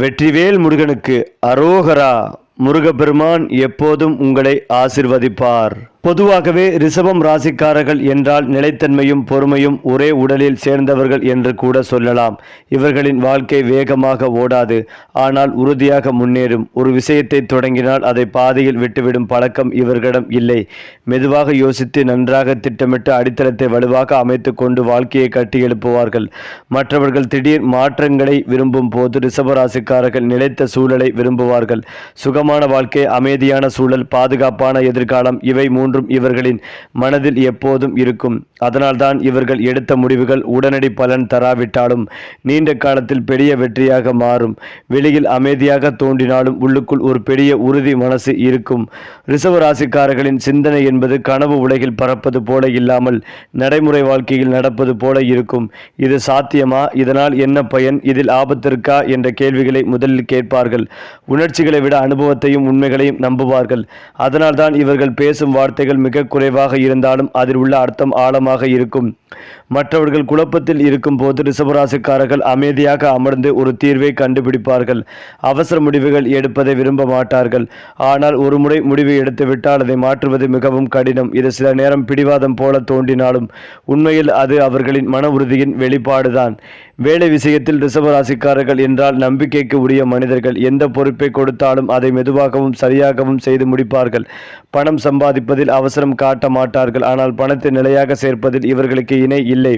வெற்றிவேல் முருகனுக்கு அரோகரா முருகப்பெருமான் எப்போதும் உங்களை ஆசிர்வதிப்பார். பொதுவாகவே ரிஷபம் ராசிக்காரர்கள் என்றால் நிலைத்தன்மையும் பொறுமையும் ஒரே உடலில் சேர்ந்தவர்கள் என்று கூட சொல்லலாம். இவர்களின் வாழ்க்கை வேகமாக ஓடாது. ஆனால் உறுதியாக முன்னேறும். ஒரு விஷயத்தை தொடங்கினால் அதை பாதையில் விட்டுவிடும் பழக்கம் இவர்களிடம் இல்லை. மெதுவாக யோசித்து நன்றாக திட்டமிட்டு அடித்தளத்தை வலுவாக அமைத்து கொண்டு வாழ்க்கையை கட்டி எழுப்புவார்கள். மற்றவர்கள் திடீர் மாற்றங்களை விரும்பும் போது ரிஷபராசிக்காரர்கள் நிலைத்த சூழலை விரும்புவார்கள். சுகமான வாழ்க்கை அமைதியான சூழல் பாதுகாப்பான எதிர்காலம் இவை மூன்று ஒன்றும் இவர்களின் மனதில் எப்போதும் இருக்கும். அதனால்தான் இவர்கள் எடுத்த முடிவுகள் உடனடி பலன் தராவிட்டாலும் நீண்ட காலத்தில் பெரிய வெற்றியாக மாறும். வெளியில் அமைதியாக தோன்றினாலும் உள்ளுக்குள் ஒரு பெரிய உறுதி மனசு இருக்கும். ரிஷப ராசிக்காரர்களின் சிந்தனை என்பது கனவு உலகில் பறப்பது போல இல்லாமல் நடைமுறை வாழ்க்கையில் நடப்பது போல இருக்கும். இது சாத்தியமா? இதனால் என்ன பயன்? இதில் ஆபத்திருக்கா என்ற கேள்விகளை முதலில் கேட்பார்கள். உணர்ச்சிகளை விட அனுபவத்தையும் உண்மைகளையும் நம்புவார்கள். அதனால்தான் இவர்கள் பேசும் வார்த்தை வார்த்தைகள் மிக குறைவாக இருந்தாலும் அதில் உள்ள அர்த்தம் ஆழமாக இருக்கும். மற்றவர்கள் குழப்பத்தில் இருக்கும் போது ரிசபராசிக்காரர்கள் அமைதியாக அமர்ந்து ஒரு தீர்வை கண்டுபிடிப்பார்கள். அவசர முடிவுகள் எடுப்பதை விரும்ப மாட்டார்கள். ஆனால் ஒரு முறை முடிவு எடுத்துவிட்டால் அதை மாற்றுவது மிகவும் கடினம். இது சில நேரம் பிடிவாதம் போல தோன்றினாலும் உண்மையில் அது அவர்களின் மன உறுதியின் வெளிப்பாடுதான். வேலை விஷயத்தில் ரிசபராசிக்காரர்கள் என்றால் நம்பிக்கைக்கு உரிய மனிதர்கள். எந்த பொறுப்பை கொடுத்தாலும் அதை மெதுவாகவும் சரியாகவும் செய்து முடிப்பார்கள். பணம் சம்பாதிப்பதில் அவசரம் காட்ட மாட்டார்கள். ஆனால் பணத்தை நிலையாக சேர்ப்பதில் இவர்களுக்கு இணை இல்லை.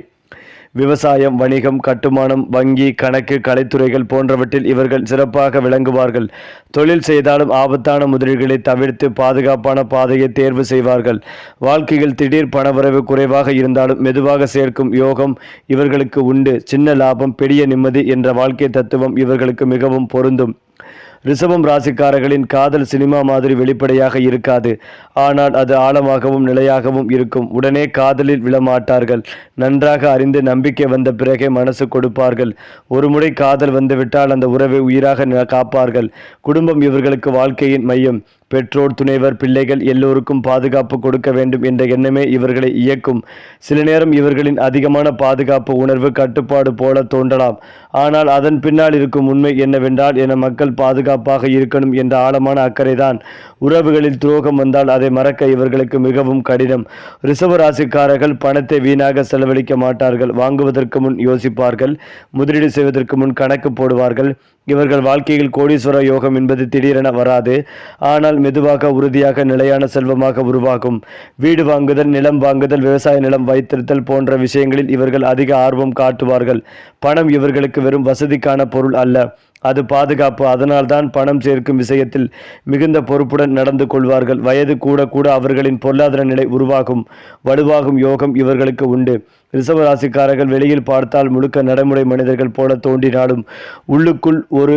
விவசாயம் வணிகம் கட்டுமானம் வங்கி கணக்கு கலைத்துறைகள் போன்றவற்றில் இவர்கள் சிறப்பாக விளங்குவார்கள். தொழில் செய்தாலும் ஆபத்தான முதலீடுகளை தவிர்த்து பாதுகாப்பான பாதையை தேர்வு செய்வார்கள். வாழ்க்கையில் திடீர் பணவரவு குறைவாக இருந்தாலும் மெதுவாக சேர்க்கும் யோகம் இவர்களுக்கு உண்டு. சின்ன லாபம் பெரிய நிம்மதி என்ற வாழ்க்கை தத்துவம் இவர்களுக்கு மிகவும் பொருந்தும். ரிஷபம் ராசிக்காரர்களின் காதல் சினிமா மாதிரி வெளிப்படையாக இருக்காது. ஆனால் அது ஆழமாகவும் நிலையாகவும் இருக்கும். உடனே காதலில் விழமாட்டார்கள். நன்றாக அறிந்து நம்பிக்கை வந்த பிறகே மனசு கொடுப்பார்கள். ஒரு முறை காதல் வந்துவிட்டால் அந்த உறவை உயிராக ந- காப்பார்கள். குடும்பம் இவர்களுக்கு வாழ்க்கையின் மையம். பெற்றோர் துணைவர் பிள்ளைகள் எல்லோருக்கும் பாதுகாப்பு கொடுக்க வேண்டும் என்ற எண்ணமே இவர்களை இயக்கும். சில நேரம் இவர்களின் அதிகமான பாதுகாப்பு உணர்வு கட்டுப்பாடு போல தோன்றலாம். ஆனால் அதன் பின்னால் இருக்கும் உண்மை என்னவென்றால் என மக்கள் பாதுகாப்பாக இருக்கணும் என்ற ஆழமான அக்கறைதான். உறவுகளில் துரோகம் வந்தால் அதை மறக்க இவர்களுக்கு மிகவும் கடினம். ரிசர்வ் ராசிக்காரர்கள் பணத்தை வீணாக செலவழிக்க மாட்டார்கள். வாங்குவதற்கு முன் யோசிப்பார்கள். முதலீடு செய்வதற்கு முன் கணக்கு போடுவார்கள். இவர்கள் வாழ்க்கையில் கோடீஸ்வர யோகம் என்பது திடீரென வராது. ஆனால் மெதுவாக உறுதியாக நிலையான செல்வமாக உருவாகும். வீடு வாங்குதல் நிலம் வாங்குதல் விவசாய நிலம் வைத்திருத்தல் போன்ற விஷயங்களில் இவர்கள் அதிக ஆர்வம் காட்டுவார்கள். பணம் இவர்களுக்கு வெறும் வசதிக்கான பொருள் அல்ல. அது பாதுகாப்பு. அதனால்தான் பணம் சேர்க்கும் விஷயத்தில் மிகுந்த பொறுப்புடன் நடந்து கொள்வார்கள். வயது கூட கூட அவர்களின் பொருளாதார நிலை உருவாகும். வலுவாகும் யோகம் இவர்களுக்கு உண்டு. ரிஷப ராசிக்காரர்கள் வெளியில் பார்த்தால் முழுக்க நடைமுறை மனிதர்கள் போல தோண்டினாலும் உள்ளுக்குள் ஒரு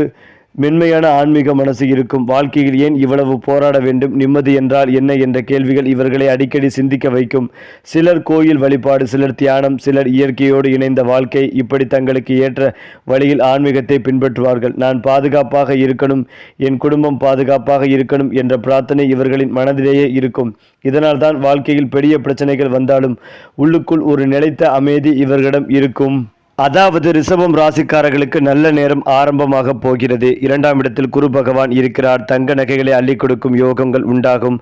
மென்மையான ஆன்மீக மனசு இருக்கும். வாழ்க்கையில் ஏன் இவ்வளவு போராட வேண்டும்? நிம்மதி என்றால் என்ன என்ற கேள்விகள் இவர்களை அடிக்கடி சிந்திக்க வைக்கும். சிலர் கோயில் வழிபாடு சிலர் தியானம் சிலர் இயற்கையோடு இணைந்த வாழ்க்கை இப்படி தங்களுக்கு ஏற்ற வழியில் ஆன்மீகத்தை பின்பற்றுவார்கள். நான் பாதுகாப்பாக இருக்கணும் என் குடும்பம் பாதுகாப்பாக இருக்கணும் என்ற பிரார்த்தனை இவர்களின் மனதிலேயே இருக்கும். இதனால் தான் வாழ்க்கையில் பெரிய பிரச்சனைகள் வந்தாலும் உள்ளுக்குள் ஒரு நிலைத்த அமைதி இவர்களிடம் இருக்கும். அதாவது ரிஷபம் ராசிக்காரர்களுக்கு நல்ல நேரம் ஆரம்பமாக போகிறது. இரண்டாம் இடத்தில் குரு பகவான் இருக்கிறார். தங்க நகைகளை அள்ளி கொடுக்கும் யோகங்கள் உண்டாகும்.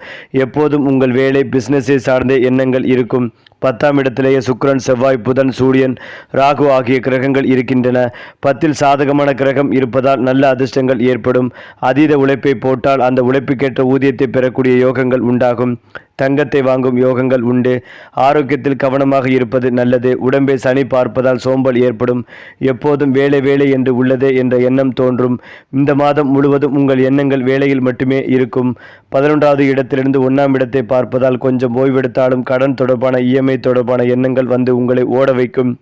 எப்போதும் உங்கள் வேலை பிஸ்னஸை சார்ந்த எண்ணங்கள் இருக்கும். பத்தாம் இடத்திலேயே சுக்கரன் செவ்வாய் புதன் சூரியன் ராகு ஆகிய கிரகங்கள் இருக்கின்றன. பத்தில் சாதகமான கிரகம் இருப்பதால் நல்ல அதிர்ஷ்டங்கள் ஏற்படும். அதீத உழைப்பை போட்டால் அந்த உழைப்புக்கேற்ற ஊதியத்தை பெறக்கூடிய யோகங்கள் உண்டாகும். தங்கத்தை வாங்கும் யோகங்கள் உண்டு. ஆரோக்கியத்தில் கவனமாக இருப்பது நல்லது. உடம்பை சனி பார்ப்பதால் சோம்பல் ஏற்படும். எப்போதும் வேலை வேலை என்று உள்ளதே என்ற எண்ணம் தோன்றும். இந்த மாதம் முழுவதும் உங்கள் எண்ணங்கள் வேலையில் மட்டுமே இருக்கும். பதினொன்றாவது இடத்திலிருந்து ஒன்றாம் இடத்தை பார்ப்பதால் கொஞ்சம் ஓய்வெடுத்தாலும் கடன் தொடர்பான இஎம்ஐ தொடர்பான எண்ணங்கள் வந்து உங்களை ஓட வைக்கும்.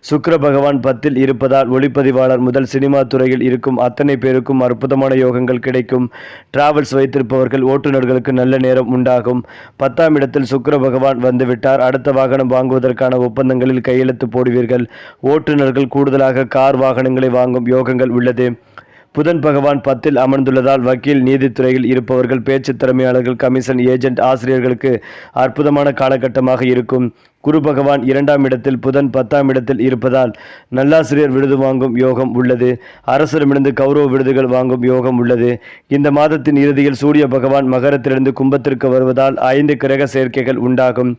சுக்கர பகவான் பத்தில் இருப்பதால் ஒளிப்பதிவாளர் முதல் சினிமா துறையில் இருக்கும் அத்தனை பேருக்கும் அற்புதமான யோகங்கள் கிடைக்கும். டிராவல்ஸ் வைத்திருப்பவர்கள் ஓட்டுநர்களுக்கு நல்ல நேரம் உண்டாகும். பத்தாம் இடத்தில் சுக்கர பகவான் வந்துவிட்டார். அடுத்த வாகனம் வாங்குவதற்கான ஒப்பந்தங்களில் கையெழுத்து போடுவீர்கள். ஓட்டுநர்கள் கூடுதலாக கார் வாகனங்களை வாங்கும் யோகங்கள் உள்ளது. புதன் பகவான் பத்தில் அமர்ந்துள்ளதால் வக்கீல் நீதித்துறையில் இருப்பவர்கள் பேச்சு திறமையாளர்கள் கமிஷன் ஏஜென்ட் ஆசிரியர்களுக்கு அற்புதமான காலகட்டமாக இருக்கும். குரு பகவான் இரண்டாம் இடத்தில் புதன் பத்தாம் இடத்தில் இருப்பதால் நல்லாசிரியர் விருது வாங்கும் யோகம் உள்ளது. அரசரிடமிருந்து கௌரவ விருதுகள் வாங்கும் யோகம் உள்ளது. இந்த மாதத்தின் இறுதியில் சூரிய பகவான் மகரத்திலிருந்து கும்பத்திற்கு வருவதால் ஐந்து கிரக சேர்க்கைகள் உண்டாகும்.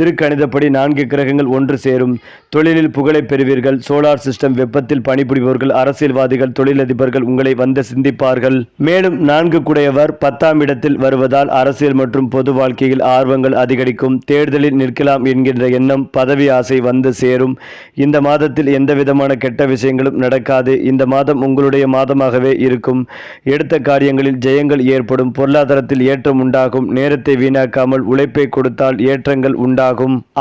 திருக்கணிதப்படி நான்கு கிரகங்கள் ஒன்று சேரும். தொழிலில் புகழை பெறுவீர்கள். சோலார் சிஸ்டம் வெப்பத்தில் பணிபுரிபவர்கள் அரசியல்வாதிகள் தொழிலதிபர்கள் உங்களை வந்து சிந்திப்பார்கள். மேலும் நான்கு குடையவர் பத்தாம் இடத்தில் வருவதால் அரசியல் மற்றும் பொது வாழ்க்கையில் ஆர்வங்கள் அதிகரிக்கும். தேர்தலில் நிற்கலாம் என்கின்ற எண்ணம் பதவி ஆசை வந்து சேரும். இந்த மாதத்தில் எந்த விதமான கெட்ட விஷயங்களும் நடக்காது. இந்த மாதம் உங்களுடைய மாதமாகவே இருக்கும். எடுத்த காரியங்களில் ஜெயங்கள் ஏற்படும். பொருளாதாரத்தில் ஏற்றம் உண்டாகும். நேரத்தை வீணாக்காமல் உழைப்பை கொடுத்தால் ஏற்றங்கள் உண்டாகும்.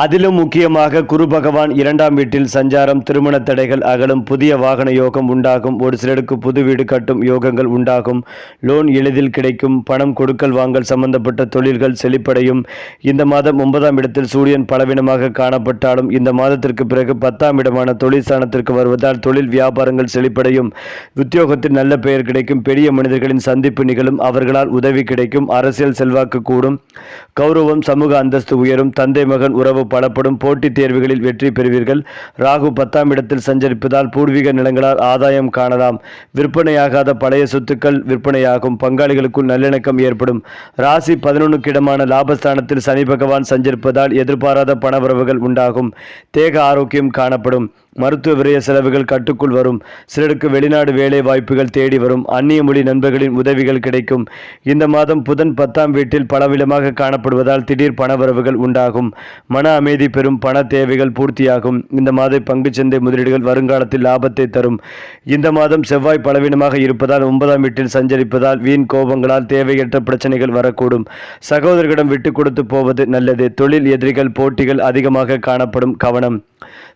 அதிலும் முக்கியமாக குரு பகவான் இரண்டாம் வீட்டில் சஞ்சாரம் திருமண தடைகள் அகலும் புதிய வாகன யோகம் உண்டாகும். ஒரு சிலருக்கு புது வீடு கட்டும் யோகங்கள் உண்டாகும். லோன் எளிதில் கிடைக்கும். பணம் கொடுக்கல் வாங்கல் சம்பந்தப்பட்ட தொழில்கள் செழிப்படையும். இந்த மாதம் ஒன்பதாம் இடத்தில் சூரியன் பலவீனமாக காணப்பட்டாலும் இந்த மாதத்திற்கு பிறகு பத்தாம் இடமான தொழில் ஸ்தானத்திற்கு வருவதால் தொழில் வியாபாரங்கள் செழிப்படையும். உத்தியோகத்தில் நல்ல பெயர் கிடைக்கும். பெரிய மனிதர்களின் சந்திப்பு நிகழும். அவர்களால் உதவி கிடைக்கும். அரசியல் செல்வாக்கு கூடும். கௌரவம் சமூக அந்தஸ்து உயரும். தந்தை மகன் உறவு பலப்படும் போட்டித் தேர்வுகளில் வெற்றி பெறுவீர்கள். ராகு பத்தாம் இடத்தில் சஞ்சரிப்பதால் பூர்வீக நிலங்களால் ஆதாயம் காணலாம். விற்பனையாகாத பழைய சொத்துக்கள் விற்பனையாகும். பங்காளிகளுக்குள் நல்லிணக்கம் ஏற்படும். ராசி பதினொன்றுக்கு இடமான லாபஸ்தானத்தில் சனி பகவான் சஞ்சரிப்பதால் எதிர்பாராத பணவரவுகள் உண்டாகும். தேக ஆரோக்கியம் காணப்படும். மருத்துவ விரய செலவுகள் கட்டுக்குள் வரும். சிலருக்கு வெளிநாடு வேலை வாய்ப்புகள் தேடி வரும். அந்நிய மொழி நண்பர்களின் உதவிகள் கிடைக்கும். இந்த மாதம் புதன் பத்தாம் வீட்டில் பலவிதமாக காணப்படுவதால் திடீர் பணவரவுகள் உண்டாகும். மன அமைதி பெறும் பண தேவைகள் பூர்த்தியாகும். இந்த மாத பங்குச்சந்தை முதலீடுகள் வருங்காலத்தில் லாபத்தை தரும். இந்த மாதம் செவ்வாய் பலவீனமாக இருப்பதால் ஒன்பதாம் வீட்டில் சஞ்சரிப்பதால் வீண் கோபங்களால் தேவையற்ற பிரச்சனைகள் வரக்கூடும். சகோதரர்களிடம் விட்டு கொடுத்து போவது நல்லது. தொழில் எதிரிகள் போட்டிகள் அதிகமாக காணப்படும் கவனம்.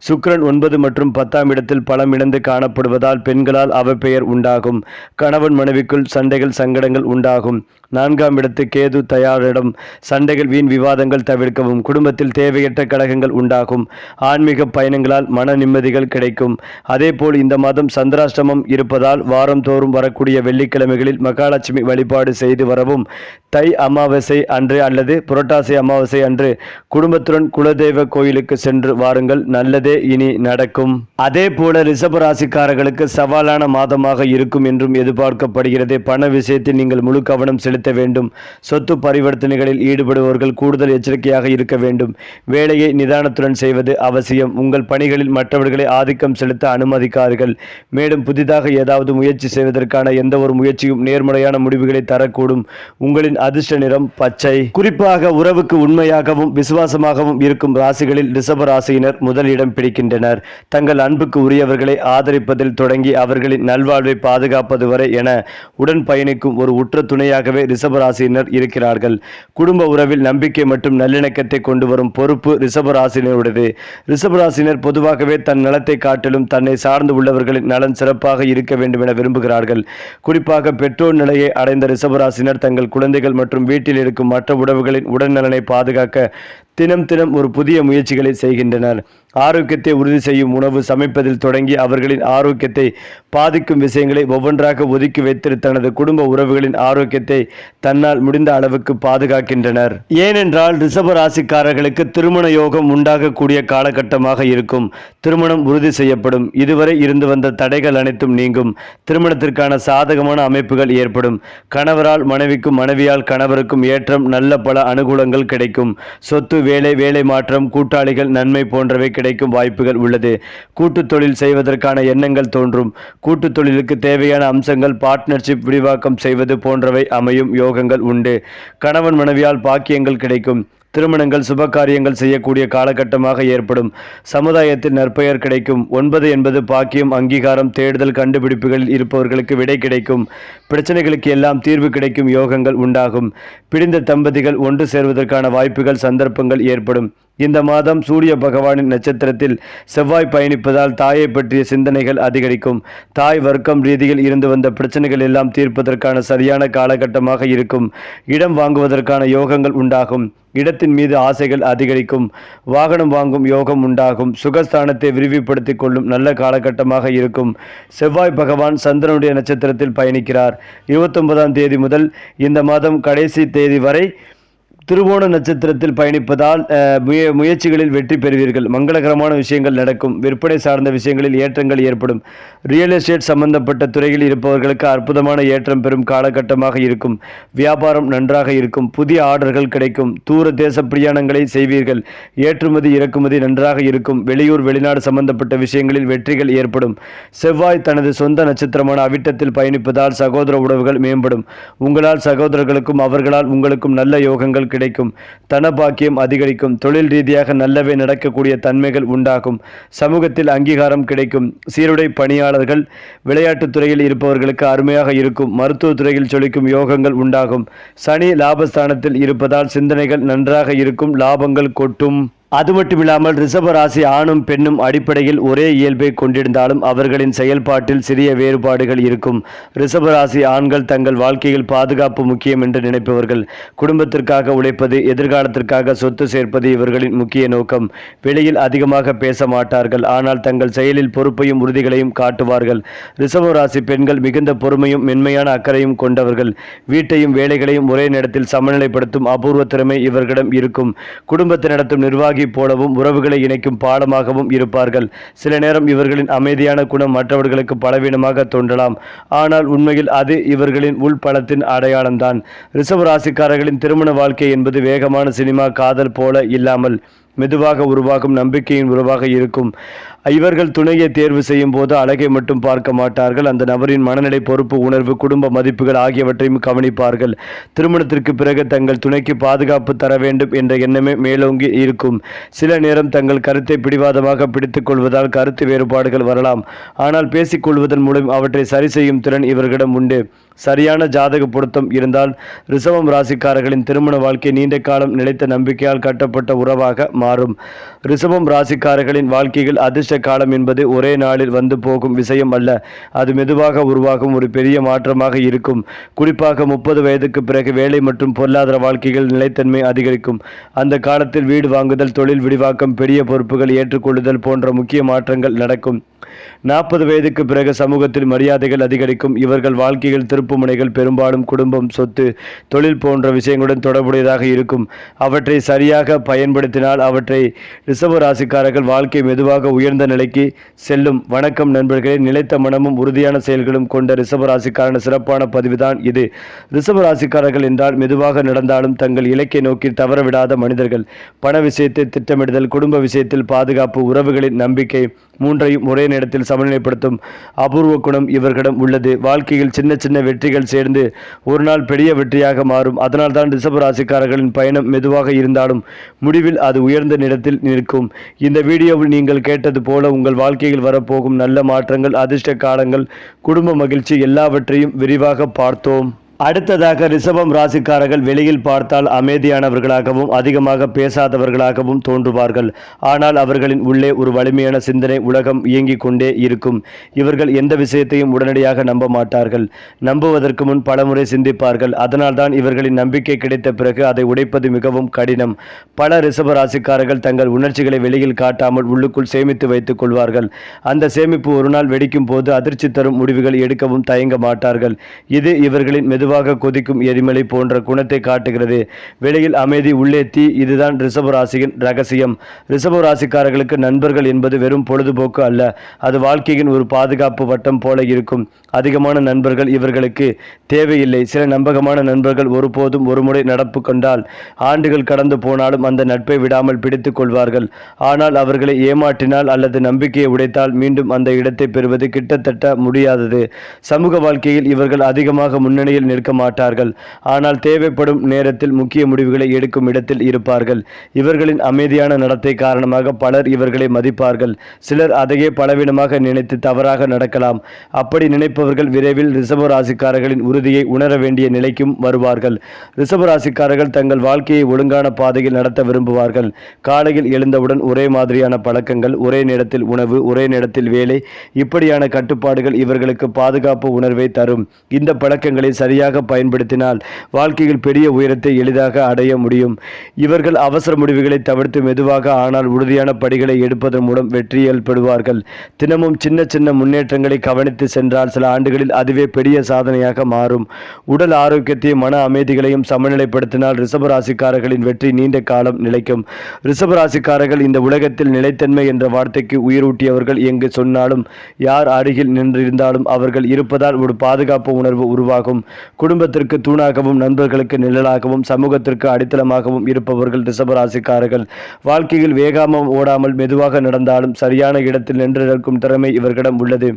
சுக்ரன் ஒன்பது மற்றும் பத்தாம் இடத்தில் பலம் இழந்து காணப்படுவதால் பெண்களால் அவப்பெயர் உண்டாகும். கணவன் மனைவிக்குள் சண்டைகள் சங்கடங்கள் உண்டாகும். நான்காம் இடத்து கேது தயாரிடம் சண்டைகள் வீண் விவாதங்கள் தவிர்க்கவும் குடும்பத்தில் தேவையற்ற கழகங்கள் உண்டாகும். ஆன்மீக பயணங்களால் மன நிம்மதிகள் கிடைக்கும். அதேபோல் இந்த மாதம் சந்திராஷ்டமம் இருப்பதால் வாரந்தோறும் வரக்கூடிய வெள்ளிக்கிழமைகளில் மகாலட்சுமி வழிபாடு செய்து வரவும். தை அமாவாசை அன்று அல்லது புரட்டாசி அமாவாசை அன்று குடும்பத்துடன் குலதெய்வ கோயிலுக்கு சென்று வாருங்கள். நல்லதே இனி நடக்கும். அதே போல ரிசபராசிக்காரர்களுக்கு சவாலான மாதமாக இருக்கும் என்றும் எதிர்பார்க்கப்படுகிறது. பண விஷயத்தில் நீங்கள் முழு கவனம் செலுத்த வேண்டும். சொத்து பரிவர்த்தனைகளில் ஈடுபடுபவர்கள் கூடுதல் எச்சரிக்கையாக இருக்க வேண்டும். வேலையை நிதானத்துடன் செய்வது அவசியம். உங்கள் பணிகளில் மற்றவர்களை ஆதிக்கம் செலுத்த அனுமதிக்காதீர்கள். மேலும் புதிதாக ஏதாவது முயற்சி செய்வதற்கான எந்த ஒரு முயற்சியும் நேர்மறையான முடிவுகளை தரக்கூடும். உங்களின் அதிர்ஷ்ட நிறம் பச்சை. குறிப்பாக உறவுக்கு உண்மையாகவும் விசுவாசமாகவும் இருக்கும் ராசிகளில் ரிஷப ராசியினர் முதல் இடம் பிடிக்கின்றனர். தங்கள் அன்புக்கு உரியவர்களை ஆதரிப்பதில் தொடங்கி அவர்களின் நல்வாழ்வை பாதுகாப்பது வரை என உடன் பயணிக்கும் ஒரு உற்ற துணையாகவே ரிஷபராசினர் இருக்கிறார்கள். குடும்ப உறவில் நம்பிக்கை மற்றும் நல்லிணக்கத்தை கொண்டு வரும் பொறுப்பு ரிஷபராசினருடையது ரிஷபராசினர் பொதுவாகவே தன் நலத்தை காட்டிலும் தன்னை சார்ந்து உள்ளவர்களின் நலன் சிறப்பாக இருக்க வேண்டும் என விரும்புகிறார்கள். குறிப்பாக பெற்றோர் நிலையை அடைந்த ரிஷபராசினர் தங்கள் குழந்தைகள் மற்றும் வீட்டில் இருக்கும் மற்ற உறவுகளின் உடல்நலனை பாதுகாக்க தினம் தினம் ஒரு புதிய முயற்சிகளை செய்கின்றனர். ஆரோக்கியத்தை உறுதி செய்யும் உணவு சமைப்பதில் தொடங்கி அவர்களின் ஆரோக்கியத்தை பாதிக்கும் விஷயங்களை ஒவ்வொன்றாக ஒதுக்கி வைத்து தனது குடும்ப உறவுகளின் ஆரோக்கியத்தை தன்னால் முடிந்த அளவுக்கு பாதுகாக்கின்றனர். ஏனென்றால் ரிஷப ராசிக்காரர்களுக்கு திருமண யோகம் உண்டாகக்கூடிய காலகட்டமாக இருக்கும். திருமணம் உறுதி செய்யப்படும். இதுவரை இருந்து வந்த தடைகள் அனைத்தும் நீங்கும். திருமணத்திற்கான சாதகமான அமைப்புகள் ஏற்படும். கணவரால் மனைவிக்கும் மனைவியால் கணவருக்கும் ஏற்றம் நல்ல பல அனுகூலங்கள் கிடைக்கும். சொத்து வேலை வேலை மாற்றம் கூட்டாளிகள் நன்மை போன்றவை கிடைக்கும் வாய்ப்புகள் உள்ளது. கூட்டுத் தொழில் செய்வதற்கான எண்ணங்கள் தோன்றும். கூட்டுத் தொழிலுக்கு தேவையான அம்சங்கள் பார்ட்னர்ஷிப் விரிவாக்கம் செய்வது போன்றவை அமையும். யோகங்கள் உண்டு. கணவன் மனைவியால் பாக்கியங்கள் கிடைக்கும். திருமணங்கள் சுப காரியங்கள் செய்யக்கூடிய காலகட்டமாக ஏற்படும். சமுதாயத்தில் நற்பெயர் கிடைக்கும். ஒன்பது என்பது பாக்கியம் அங்கீகாரம் தேடுதல் கண்டுபிடிப்புகளில் இருப்பவர்களுக்கு விடை கிடைக்கும். பிரச்சனைகளுக்கு எல்லாம் தீர்வு கிடைக்கும் யோகங்கள் உண்டாகும். பிடிந்த தம்பதிகள் ஒன்று சேர்வதற்கான வாய்ப்புகள் சந்தர்ப்பங்கள் ஏற்படும். இந்த மாதம் சூரிய பகவானின் நட்சத்திரத்தில் செவ்வாய் பயணிப்பதால் தாயை பற்றிய சிந்தனைகள் அதிகரிக்கும். தாய் வர்க்கம் ரீதியில் இருந்து வந்த பிரச்சனைகள் எல்லாம் தீர்ப்பதற்கான சரியான காலகட்டமாக இருக்கும். இடம் வாங்குவதற்கான யோகங்கள் உண்டாகும். இடத்தின் மீது ஆசைகள் அதிகரிக்கும். வாகனம் வாங்கும் யோகம் உண்டாகும். சுகஸ்தானத்தை விரிவுபடுத்திக் கொள்ளும் நல்ல காலகட்டமாக இருக்கும். செவ்வாய் பகவான் சந்திரனுடைய நட்சத்திரத்தில் பயணிக்கிறார். இருபத்தொன்பதாம் தேதி முதல் இந்த மாதம் கடைசி தேதி வரை திருவோண நட்சத்திரத்தில் பயணிப்பதால் முய முயற்சிகளில் வெற்றி பெறுவீர்கள். மங்களகரமான விஷயங்கள் நடக்கும். விற்பனை சார்ந்த விஷயங்களில் ஏற்றங்கள் ஏற்படும். ரியல் எஸ்டேட் சம்பந்தப்பட்ட துறையில் இருப்பவர்களுக்கு அற்புதமான ஏற்றம் பெறும் காலகட்டமாக இருக்கும். வியாபாரம் நன்றாக இருக்கும். புதிய ஆர்டர்கள் கிடைக்கும். தூர தேச பிரயாணங்களை செய்வீர்கள். ஏற்றுமதி இறக்குமதி நன்றாக இருக்கும். வெளியூர் வெளிநாடு சம்பந்தப்பட்ட விஷயங்களில் வெற்றிகள் ஏற்படும். செவ்வாய் தனது சொந்த நட்சத்திரமான அவிட்டத்தில் பயணிப்பதால் சகோதர உறவுகள் மேம்படும். உங்களால் சகோதரர்களுக்கும் அவர்களால் உங்களுக்கும் நல்ல யோகங்கள் கிடைக்கும். தனபாக்கியம் அதிகரிக்கும். தொழில் ரீதியாக நல்லவே நடக்கக்கூடிய தன்மைகள் உண்டாகும். சமூகத்தில் அங்கீகாரம் கிடைக்கும். சீருடை பணியாளர்கள் விளையாட்டுத் துறையில் இருப்பவர்களுக்கு அருமையாக இருக்கும். மருத்துவத் துறையில் சொலிக்கும் யோகங்கள் உண்டாகும். சனி லாபஸ்தானத்தில் இருப்பதால் சிந்தனைகள் நன்றாக இருக்கும். லாபங்கள் கொட்டும். அது மட்டுமில்லாமல் ரிஷப ராசி ஆணும் பெண்ணும் அடிப்படையில் ஒரே இயல்பை கொண்டிருந்தாலும் அவர்களின் செயல்பாட்டில் சிறிய வேறுபாடுகள் இருக்கும். ரிஷப ராசி ஆண்கள் தங்கள் வாழ்க்கையில் பாதுகாப்பு முக்கியம் என்று நினைப்பவர்கள் குடும்பத்திற்காக உழைப்பது எதிர்காலத்திற்காக சொத்து சேர்ப்பது இவர்களின் முக்கிய நோக்கம். வெளியில் அதிகமாக பேச மாட்டார்கள் ஆனால் தங்கள் செயலில் பொறுப்பையும் உறுதிகளையும் காட்டுவார்கள். ரிஷப ராசி பெண்கள் மிகுந்த பொறுமையும் மென்மையான அக்கறையும் கொண்டவர்கள். வீட்டையும் வேலைகளையும் ஒரே நேரத்தில் சமநிலைப்படுத்தும் அபூர்வ திறமை இவர்களிடம் இருக்கும். குடும்பத்தை நடத்தும் நிர்வாக போலவும் உறவுகளை இணைக்கும் பாலமாகவும் இருப்பார்கள். சில நேரம் இவர்களின் அமைதியான குணம் மற்றவர்களுக்கு பலவீனமாக தோன்றலாம். ஆனால் உண்மையில் அது இவர்களின் உள்பலத்தின் அடையாளம்தான். ரிசர்வ் ராசிக்காரர்களின் திருமண வாழ்க்கை என்பது வேகமான சினிமா காதல் போல இல்லாமல் மெதுவாக உருவாகும் நம்பிக்கையின் உருவாக இருக்கும். இவர்கள் துணையை தேர்வு செய்யும் போது அழகை மட்டும் பார்க்க மாட்டார்கள். அந்த நபரின் மனநிலை பொறுப்பு உணர்வு குடும்ப மதிப்புகள் ஆகியவற்றையும் கவனிப்பார்கள். திருமணத்திற்கு பிறகு தங்கள் துணைக்கு பாதுகாப்பு தர வேண்டும் என்ற எண்ணமே மேலோங்கி இருக்கும். சில நேரம் தங்கள் கருத்தை பிடிவாதமாக பிடித்துக் கொள்வதால் கருத்து வேறுபாடுகள் வரலாம். ஆனால் பேசிக்கொள்வதன் மூலம் அவற்றை சரி செய்யும் திறன் இவர்களிடம் உண்டு. சரியான ஜாதக பொருத்தம் இருந்தால் ரிசவம் ராசிக்காரர்களின் திருமண வாழ்க்கை நீண்ட காலம் நிலைத்த நம்பிக்கையால் கட்டப்பட்ட உறவாக மாறும். ரிசவம் ராசிக்காரர்களின் வாழ்க்கையில் அதிர்ஷ்ட காலம் என்பது ஒரே நாளில் வந்து போகும் விஷயம் அல்ல. அது மெதுவாக உருவாகும் ஒரு பெரிய மாற்றமாக இருக்கும். குறிப்பாக முப்பது வயதுக்கு பிறகு வேலை மற்றும் பொருளாதார வாழ்க்கைகள் நிலைத்தன்மை அதிகரிக்கும். அந்த காலத்தில் வீடு வாங்குதல் தொழில் விரிவாக்கம் பெரிய பொறுப்புகள் ஏற்றுக்கொள்ளுதல் போன்ற முக்கிய மாற்றங்கள் நடக்கும். நாற்பது வயதுக்கு பிறகு சமூகத்தில் மரியாதைகள் அதிகரிக்கும். இவர்கள் வாழ்க்கையில் திருப்புமுனைகள் பெரும்பாலும் குடும்பம் சொத்து தொழில் போன்ற விஷயங்களுடன் தொடர்புடையதாக இருக்கும். அவற்றை சரியாக பயன்படுத்தினால் அவற்றை ரிசர்வ ராசிக்காரர்கள் வாழ்க்கை மெதுவாக உயர்ந்த நிலைக்கு செல்லும். வணக்கம் நண்பர்களே நிலைத்த மனமும் உறுதியான செயல்களும் கொண்ட ரிசர்வ ராசிக்காரன சிறப்பான பதிவுதான் இது. ரிசர்வ ராசிக்காரர்கள் என்றால் மெதுவாக நடந்தாலும் தங்கள் இலக்கை நோக்கி தவறவிடாத மனிதர்கள். பண விஷயத்தை திட்டமிடுதல் குடும்ப விஷயத்தில் பாதுகாப்பு உறவுகளின் நம்பிக்கை மூன்றையும் ஒரே நேரத்தில் சமநிலைப்படுத்தும் அபூர்வ குணம் இவர்களிடம் உள்ளது. வாழ்க்கையில் சின்ன சின்ன வெற்றிகள் சேர்ந்து ஒரு நாள் பெரிய வெற்றியாக மாறும். அதனால் தான் ரிஷப ராசிக்காரர்களின் பயணம் மெதுவாக இருந்தாலும் முடிவில் அது உயர்ந்த நிலத்தில் நிற்கும். இந்த வீடியோவில் நீங்கள் கேட்டது போல உங்கள் வாழ்க்கையில் வரப்போகும் நல்ல மாற்றங்கள் அதிர்ஷ்ட காலங்கள் குடும்ப மகிழ்ச்சி எல்லாவற்றையும் விரிவாக பார்த்தோம். அடுத்ததாக ரிஷபம் ராசிக்காரர்கள் வெளியில் பார்த்தால் அமைதியானவர்களாகவும் அதிகமாக பேசாதவர்களாகவும் தோன்றுவார்கள். ஆனால் அவர்களின் உள்ளே ஒரு வலிமையான சிந்தனை உலகம் இயங்கிக் கொண்டே இருக்கும். இவர்கள் எந்த விஷயத்தையும் உடனடியாக நம்ப மாட்டார்கள். நம்புவதற்கு முன் பலமுறை சிந்திப்பார்கள். அதனால்தான் இவர்களின் நம்பிக்கை கிடைத்த பிறகு அதை உடைப்பது மிகவும் கடினம். பல ரிஷப ராசிக்காரர்கள் தங்கள் உணர்ச்சிகளை வெளியில் காட்டாமல் உள்ளுக்குள் சேமித்து வைத்துக் கொள்வார்கள். அந்த சேமிப்பு ஒரு நாள் வெடிக்கும் போது அதிர்ச்சி தரும் முடிவுகள் எடுக்கவும் தயங்க மாட்டார்கள். இது இவர்களின் மெது மெதுவாக கொதிக்கும் எரிமலை போன்ற குணத்தை காட்டுகிறது. வெளியில் அமைதி உள்ளே தீ இதுதான் ரிஷப ராசியின் ரகசியம். ரிஷப ராசிக்காரர்களுக்கு நண்பர்கள் என்பது வெறும் பொழுதுபோக்கு அல்ல. அது வாழ்க்கையின் ஒரு பாதுகாப்பு வட்டம் போல இருக்கும். அதிகமான நண்பர்கள் இவர்களுக்கு தேவையில்லை. சில நம்பகமான நண்பர்கள் ஒருபோதும் ஒருமுறை நடப்பு கொண்டால் ஆண்டுகள் கடந்து போனாலும் அந்த நட்பை விடாமல் பிடித்துக் கொள்வார்கள். ஆனால் அவர்களை ஏமாற்றினால் அல்லது நம்பிக்கையை உடைத்தால் மீண்டும் அந்த இடத்தை பெறுவது கிட்டத்தட்ட முடியாதது. சமூக வாழ்க்கையில் இவர்கள் அதிகமாக முன்னணியில் நிற்க மாட்டார்கள். ஆனால் தேவைப்படும் நேரத்தில் முக்கிய முடிவுகளை எடுக்கும் இடத்தில் இருப்பார்கள். இவர்களின் அமைதியான நடத்தை காரணமாக பலர் இவர்களை மதிப்பார்கள். சிலர் அதையே பலவீனமாக நினைத்து தவறாக நடக்கலாம். அப்படி நினைப்பவர்கள் விரைவில் ரிசர்வ் ராசிக்காரர்களின் உறுதியை உணர வேண்டிய நிலைக்கும் வருவார்கள். ரிசர்வ் ராசிக்காரர்கள் தங்கள் வாழ்க்கையை ஒழுங்கான பாதையில் நடத்த விரும்புவார்கள். காலையில் எழுந்தவுடன் ஒரே மாதிரியான பழக்கங்கள் ஒரே நேரத்தில் உணவு ஒரே நேரத்தில் வேலை இப்படியான கட்டுப்பாடுகள் இவர்களுக்கு பாதுகாப்பு உணர்வை தரும். இந்த பழக்கங்களை சரியாக பயன்படுத்தினால் வாழ்க்கையில் பெரிய உயரத்தை எளிதாக அடைய முடியும். இவர்கள் அவசர முடிவுகளை தவிர்த்து மெதுவாக ஆனால் உறுதியான படிகளை எடுப்பதன் மூலம் வெற்றியில் பெறுவார்கள். தினமும் சின்ன சின்ன முன்னேற்றங்களை கவனித்து சென்றால் சில ஆண்டுகளில் அதுவே பெரிய சாதனையாக மாறும். உடல் ஆரோக்கியத்தையும் மன அமைதிகளையும் சமநிலைப்படுத்தினால் ரிஷபராசிக்காரர்களின் வெற்றி நீண்ட காலம் நிலைக்கும். ரிஷபராசிக்காரர்கள் இந்த உலகத்தில் நிலைத்தன்மை என்ற வார்த்தைக்கு உயிரூட்டியவர்கள் எங்கு சொன்னாலும் யார் அருகில் நின்றிருந்தாலும் அவர்கள் இருப்பதால் ஒரு பாதுகாப்பு உணர்வு உருவாகும். குடும்பத்திற்கு தூணாகவும் நண்பர்களுக்கு நிழலாகவும் சமூகத்திற்கு அடித்தளமாகவும் இருப்பவர்கள் ரிஷபராசிக்காரர்கள். வாழ்க்கையில் வேகாமல் ஓடாமல் மெதுவாக நடந்தாலும் சரியான இடத்தில் நின்று நிற்கும் திறமை இவர்களிடம் உள்ளது.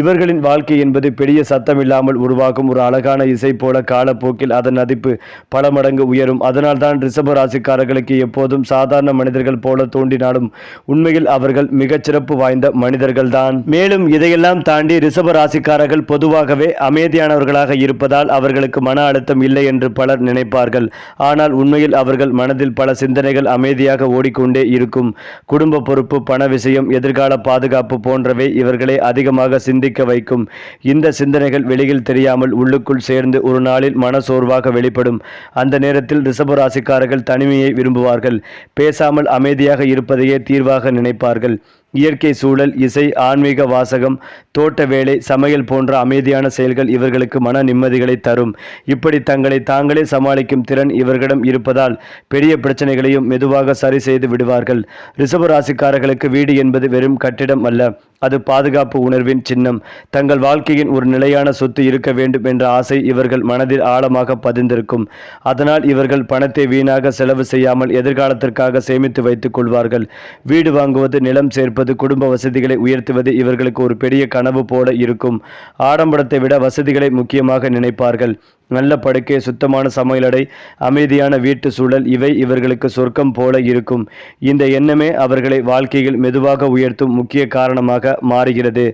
இவர்களின் வாழ்க்கை என்பது பெரிய சத்தமில்லாமல் உருவாகும். ஒரு அழகான இசை போல காலப்போக்கில் அதன் மதிப்பு பல மடங்கு உயரும். அதனால்தான் ரிஷப ராசிக்காரர்களுக்கு எப்போதும் சாதாரண மனிதர்கள் போல தோன்றினாலும் உண்மையில் அவர்கள் மிகச்சிறப்பு வாய்ந்த மனிதர்கள்தான். மேலும் இதையெல்லாம் தாண்டி ரிஷப ராசிக்காரர்கள் பொதுவாகவே அமைதியானவர்களாக இருப்பதால் அவர்களுக்கு மன அழுத்தம் இல்லை என்று பலர் நினைப்பார்கள். ஆனால் உண்மையில் அவர்கள் மனதில் பல சிந்தனைகள் அமைதியாக ஓடிக்கொண்டே இருக்கும். குடும்ப பொறுப்பு பண விஷயம் எதிர்கால பாதுகாப்பு போன்றவை இவர்களை அதிகமாக சிந்திக்க வைக்கும். இந்த சிந்தனைகள் வெளியில் தெரியாமல் உள்ளுக்குள் சேர்ந்து ஒரு நாளில் மனசோர்வாக வெளிப்படும். அந்த நேரத்தில் ரிஷபராசிக்காரர்கள் தனிமையை விரும்புவார்கள். பேசாமல் அமைதியாக இருப்பதையே தீர்வாக நினைப்பார்கள். இயற்கை சூழல் இசை ஆன்மீக வாசகம் தோட்ட வேலை சமையல் போன்ற அமைதியான செயல்கள் இவர்களுக்கு மன நிம்மதிகளை தரும். இப்படி தங்களை தாங்களே சமாளிக்கும் திறன் இவர்களிடம் இருப்பதால் பெரிய பிரச்சனைகளையும் மெதுவாக சரி செய்து விடுவார்கள். ரிஷப ராசிக்காரர்களுக்கு வீடு என்பது வெறும் கட்டிடம் அல்ல அது பாதுகாப்பு உணர்வின் சின்னம். தங்கள் வாழ்க்கையின் ஒரு நிலையான சொத்து இருக்க வேண்டும் என்ற ஆசை இவர்கள் மனதில் ஆழமாக பதிந்திருக்கும். அதனால் இவர்கள் பணத்தை வீணாக செலவு செய்யாமல் எதிர்காலத்திற்காக சேமித்து வைத்துக் கொள்வார்கள். வீடு வாங்குவது நிலம் சேர்ப்பது குடும்ப வசதிகளை உயர்த்துவது இவர்களுக்கு ஒரு பெரிய கனவு போல இருக்கும். ஆடம்பரத்தை விட வசதிகளை முக்கியமாக நினைப்பார்கள். நல்ல படுக்கை சுத்தமான சமையலடை அமைதியான வீட்டு சூழல் இவை இவர்களுக்கு சொர்க்கம் போல இருக்கும். இந்த எண்ணமே அவர்களை வாழ்க்கையில் மெதுவாக உயர்த்தும் முக்கிய காரணமாக மாறுகிறது.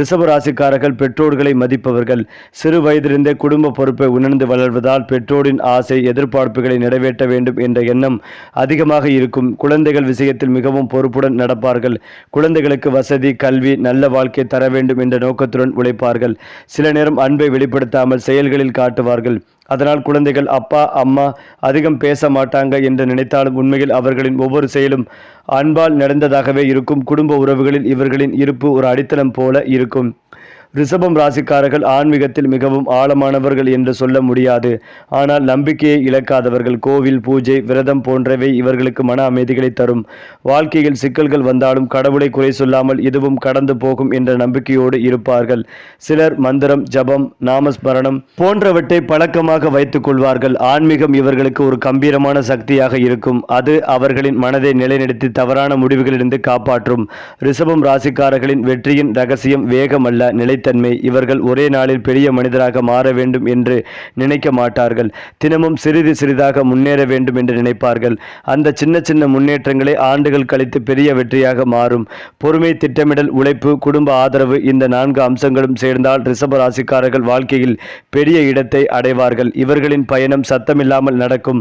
ரிஷப ராசிக்காரர்கள் பெற்றோர்களை மதிப்பவர்கள். சிறு வயதிலிருந்தே குடும்ப பொறுப்பை உணர்ந்து வளர்வதால் பெற்றோரின் ஆசை எதிர்பார்ப்புகளை நிறைவேற்ற வேண்டும் என்ற எண்ணம் அதிகமாக இருக்கும். குழந்தைகள் விஷயத்தில் மிகவும் பொறுப்புடன் நடப்பார்கள். குழந்தைகளுக்கு வசதி கல்வி நல்ல வாழ்க்கை தர வேண்டும் என்ற நோக்கத்துடன் உழைப்பார்கள். சில நேரம் அன்பை வெளிப்படுத்தாமல் செயல்களில் காட்டுவார்கள். அதனால் குழந்தைகள் அப்பா அம்மா அதிகம் பேச மாட்டாங்க என்று நினைத்தாலும் உண்மையில் அவர்களின் ஒவ்வொரு செயலும் அன்பால் நடந்ததாகவே இருக்கும். குடும்ப உறவுகளில் இவர்களின் இருப்பு ஒரு அடித்தளம் போல இருக்கும். ரிஷபம் ராசிக்காரர்கள் ஆன்மீகத்தில் மிகவும் ஆழமானவர்கள் என்று சொல்ல முடியாது. ஆனால் நம்பிக்கையை இழக்காதவர்கள் கோவில் பூஜை விரதம் போன்றவை இவர்களுக்கு மன அமைதிகளை தரும். வாழ்க்கையில் சிக்கல்கள் வந்தாலும் கடவுளை குறை சொல்லாமல் இதுவும் கடந்து போகும் என்ற நம்பிக்கையோடு இருப்பார்கள். சிலர் மந்திரம் ஜபம் நாமஸ்மரணம் போன்றவற்றை பழக்கமாக வைத்துக் கொள்வார்கள். ஆன்மீகம் இவர்களுக்கு ஒரு கம்பீரமான சக்தியாக இருக்கும். அது அவர்களின் மனதை நிலைநிறுத்தி தவறான முடிவுகளிலிருந்து காப்பாற்றும். ரிஷபம் ராசிக்காரர்களின் வெற்றியின் ரகசியம் வேகமல்ல நிலை தன்மை இவர்கள் ஒரே நாளில் பெரிய மனிதராக மாற வேண்டும் என்று நினைக்க மாட்டார்கள். தினமும் சிறிது சிறிதாக முன்னேற வேண்டும் என்று நினைப்பார்கள். அந்த சின்ன சின்ன முன்னேற்றங்களை ஆண்டுகள் கழித்து பெரிய வெற்றியாக மாறும். பொறுமை திட்டமிடல் உழைப்பு குடும்ப ஆதரவு இந்த நான்கு அம்சங்களும் சேர்ந்தால் ரிஷப ராசிக்காரர்கள் வாழ்க்கையில் பெரிய இடத்தை அடைவார்கள். இவர்களின் பயணம் சத்தமில்லாமல் நடக்கும்.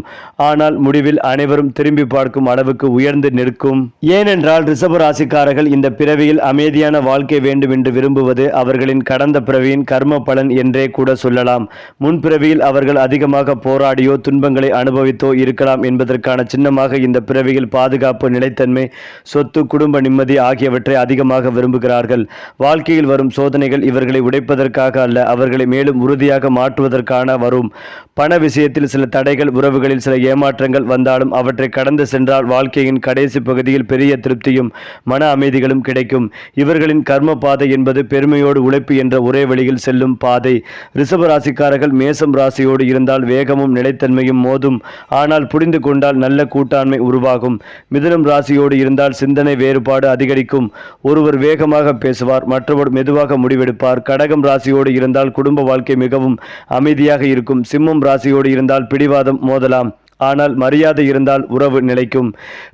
ஆனால் முடிவில் அனைவரும் திரும்பி பார்க்கும் அளவுக்கு உயர்ந்து நிற்கும். ஏனென்றால் ரிஷப ராசிக்காரர்கள் இந்த பிறவியில் அமைதியான வாழ்க்கை வேண்டும் என்று விரும்புவது அவர்களின் கடந்த பிறவியின் கர்ம பலன் என்றே கூட சொல்லலாம். முன்பிறவியில் அவர்கள் அதிகமாக போராடியோ துன்பங்களை அனுபவித்தோ இருக்கலாம் என்பதற்கான சின்னமாக இந்த பிறவியில் பாதுகாப்பு நிலைத்தன்மை சொத்து குடும்ப நிம்மதி ஆகியவற்றை அதிகமாக விரும்புகிறார்கள். வாழ்க்கையில் வரும் சோதனைகள் இவர்களை உடைப்பதற்காக அல்ல அவர்களை மேலும் உறுதியாக மாற்றுவதற்கான வரும். பண விஷயத்தில் சில தடைகள் உறவுகளில் சில ஏமாற்றங்கள் வந்தாலும் அவற்றை கடந்து சென்றால் வாழ்க்கையின் கடைசி பகுதியில் பெரிய திருப்தியும் மன அமைதிகளும் கிடைக்கும். இவர்களின் கர்ம பாதை என்பது பெருமையோடு உழைப்பு இறப்பு என்ற ஒரே வழியில் செல்லும் பாதை. ரிஷப ராசிக்காரர்கள் மேசம் ராசியோடு இருந்தால் வேகமும் நிலைத்தன்மையும் மோதும். ஆனால் புரிந்து கொண்டால் நல்ல கூட்டாண்மை உருவாகும். மிதுனம் ராசியோடு இருந்தால் சிந்தனை வேறுபாடு அதிகரிக்கும். ஒருவர் வேகமாக பேசுவார் மற்றவர் மெதுவாக முடிவெடுப்பார். கடகம் ராசியோடு இருந்தால் குடும்ப வாழ்க்கை மிகவும் அமைதியாக இருக்கும். சிம்மம் ராசியோடு இருந்தால் பிடிவாதம் மோதலாம். ஆனால் மரியாதை இருந்தால் உறவு நிலைக்கும்.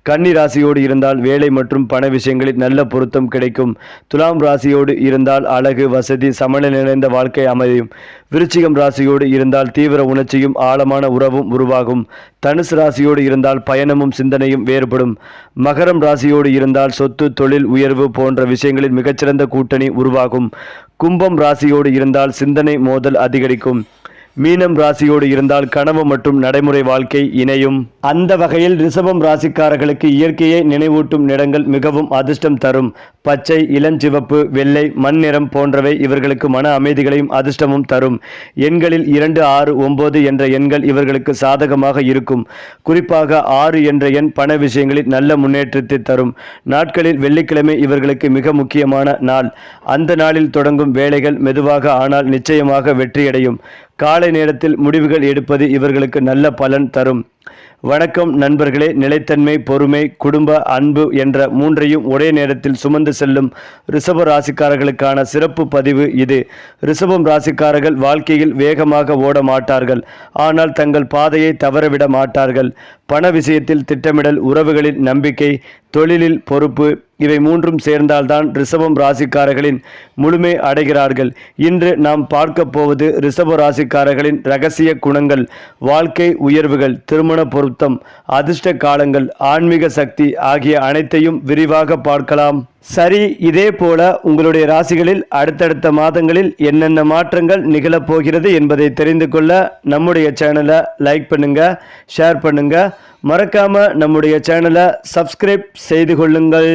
கன்னி ராசியோடு இருந்தால் வேலை மற்றும் பண விஷயங்களில் நல்ல பொருத்தம் கிடைக்கும். துலாம் ராசியோடு இருந்தால் அழகு வசதி சமநிலை நிறைந்த வாழ்க்கை அமையும். விருச்சிகம் ராசியோடு இருந்தால் தீவிர உணர்ச்சியும் ஆழமான உறவும் உருவாகும். தனுசு ராசியோடு இருந்தால் பயணமும் சிந்தனையும் வேறுபடும். மகரம் ராசியோடு இருந்தால் சொத்து தொழில் உயர்வு போன்ற விஷயங்களில் மிகச்சிறந்த கூட்டணி உருவாகும். கும்பம் ராசியோடு இருந்தால் சிந்தனை மோதல் அதிகரிக்கும். மீனம் ராசியோடு இருந்தால் கனவு மற்றும் நடைமுறை வாழ்க்கை இணையும். அந்த வகையில் ரிஷபம் ராசிக்காரர்களுக்கு இயற்கையை நினைவூட்டும் நிறங்கள் மிகவும் அதிர்ஷ்டம் தரும். பச்சை இளஞ்சிவப்பு வெள்ளை மண் நிறம் போன்றவை இவர்களுக்கு மன அமைதிகளையும் அதிர்ஷ்டமும் தரும். எண்களில் இரண்டு ஆறு ஒன்பது என்ற எண்கள் இவர்களுக்கு சாதகமாக இருக்கும். குறிப்பாக ஆறு என்ற எண் பண விஷயங்களில் நல்ல முன்னேற்றத்தை தரும். நாட்களில் வெள்ளிக்கிழமை இவர்களுக்கு மிக முக்கியமான நாள். அந்த நாளில் தொடங்கும் வேலைகள் மெதுவாக ஆனால் நிச்சயமாக வெற்றியடையும். காலை நேரத்தில் முடிவுகள் எடுப்பது இவர்களுக்கு நல்ல பலன் தரும். வணக்கம் நண்பர்களே நிலைத்தன்மை பொறுமை குடும்ப அன்பு என்ற மூன்றையும் ஒரே நேரத்தில் சுமந்து செல்லும் ரிஷப ராசிக்காரர்களுக்கான சிறப்பு பதிவு இது. ரிஷபம் ராசிக்காரர்கள் வாழ்க்கையில் வேகமாக ஓட மாட்டார்கள். ஆனால் தங்கள் பாதையை தவறவிட மாட்டார்கள். பண விஷயத்தில் திட்டமிடல் உறவுகளில் நம்பிக்கை தொழிலில் பொறுப்பு இவை மூன்றும் சேர்ந்தால்தான் ரிஷபம் ராசிக்காரர்களின் முழுமை அடைகிறார்கள். இன்று நாம் பார்க்க போவது ரிஷப ராசிக்காரர்களின் ரகசிய குணங்கள் வாழ்க்கை உயர்வுகள் திருமண பொருத்தம் அதிர்ஷ்ட காலங்கள் ஆன்மீக சக்தி ஆகிய அனைத்தையும் விரிவாக பார்க்கலாம். சரி இதே போல உங்களுடைய ராசிகளில் அடுத்தடுத்த மாதங்களில் என்னென்ன மாற்றங்கள் நிகழப்போகிறது என்பதை தெரிந்து கொள்ள நம்முடைய சேனலை லைக் பண்ணுங்க ஷேர் பண்ணுங்க. மறக்காம நம்முடைய சேனலை சப்ஸ்கிரைப் செய்து கொள்ளுங்கள்.